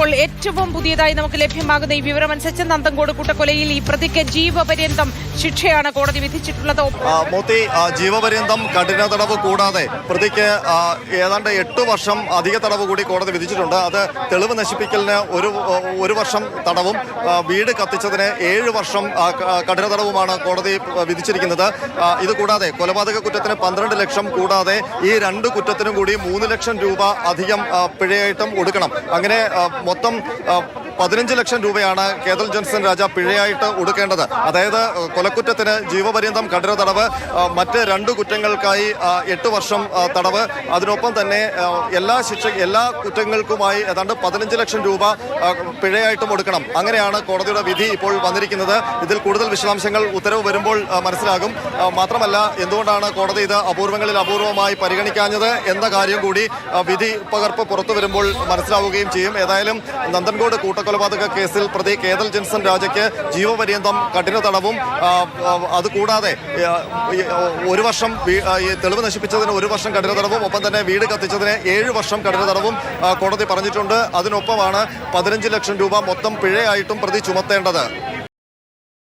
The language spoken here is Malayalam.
ഇപ്പോൾ ഏറ്റവും പുതിയതായി നമുക്ക് ലഭ്യമാകുന്ന ഈ വിവരമനുസരിച്ച് നന്തങ്കോട് കൂട്ടക്കൊലയിൽ ഈ പ്രതിക്ക് ജീവപര്യന്തം ശിക്ഷയാണ് കോടതി വിധിച്ചിട്ടുള്ളത്. മോത്തി ജീവപര്യന്തം കഠിന തടവ് കൂടാതെ പ്രതിക്ക് ഏതാണ്ട് എട്ട് വർഷം അധിക തടവ് കൂടി കോടതി വിധിച്ചിട്ടുണ്ട്. അത് തെളിവ് നശിപ്പിക്കലിന് ഒരു ഒരു വർഷം തടവും വീട് കത്തിച്ചതിന് ഏഴ് വർഷം കഠിന തടവുമാണ് കോടതി വിധിച്ചിരിക്കുന്നത്. ഇതുകൂടാതെ ഇത് കൂടാതെ കൊലപാതക കുറ്റത്തിന് പന്ത്രണ്ട് ലക്ഷം കൂടാതെ ഈ രണ്ട് കുറ്റത്തിനും കൂടി മൂന്ന് ലക്ഷം രൂപ അധികം പിഴയായിട്ടും ഒടുക്കണം. അങ്ങനെ మొత్తం പതിനഞ്ച് ലക്ഷം രൂപയാണ് കേതൽ ജോൺസൺ രാജ പിഴയായിട്ട് ഒടുക്കേണ്ടത്. അതായത് കൊലക്കുറ്റത്തിന് ജീവപര്യന്തം കഠിന തടവ് മറ്റ് രണ്ട് കുറ്റങ്ങൾക്കായി എട്ട് വർഷം തടവ്. അതിനൊപ്പം തന്നെ എല്ലാ ശിക്ഷ എല്ലാ കുറ്റങ്ങൾക്കുമായി ഏതാണ്ട് പതിനഞ്ച് ലക്ഷം രൂപ പിഴയായിട്ടും ഒടുക്കണം. അങ്ങനെയാണ് കോടതിയുടെ വിധി ഇപ്പോൾ വന്നിരിക്കുന്നത്. ഇതിൽ കൂടുതൽ വിശദാംശങ്ങൾ ഉത്തരവ് വരുമ്പോൾ മനസ്സിലാകും. മാത്രമല്ല എന്തുകൊണ്ടാണ് കോടതി ഇത് അപൂർവങ്ങളിൽ അപൂർവമായി പരിഗണിക്കാഞ്ഞത് എന്ന കാര്യം കൂടി വിധി പകർപ്പ് പുറത്തു വരുമ്പോൾ മനസ്സിലാവുകയും ചെയ്യും. ഏതായാലും നന്ദൻകോട് കൂട്ടക്കൊലപാതക കേസിൽ പ്രതി കേതൽ ജിൻസൺ രാജയ്ക്ക് ജീവപര്യന്തം കഠിന തടവും അതുകൂടാതെ ഒരു വർഷം തെളിവ് നശിപ്പിച്ചതിന് ഒരു വർഷം കഠിന തടവും ഒപ്പം തന്നെ വീട് കത്തിച്ചതിന് ഏഴ് വർഷം കഠിന തടവും കോടതി പറഞ്ഞിട്ടുണ്ട്. അതിനൊപ്പമാണ് പതിനഞ്ച് ലക്ഷം രൂപ മൊത്തം പിഴയായിട്ടും പ്രതി ചുമത്തേണ്ടത്.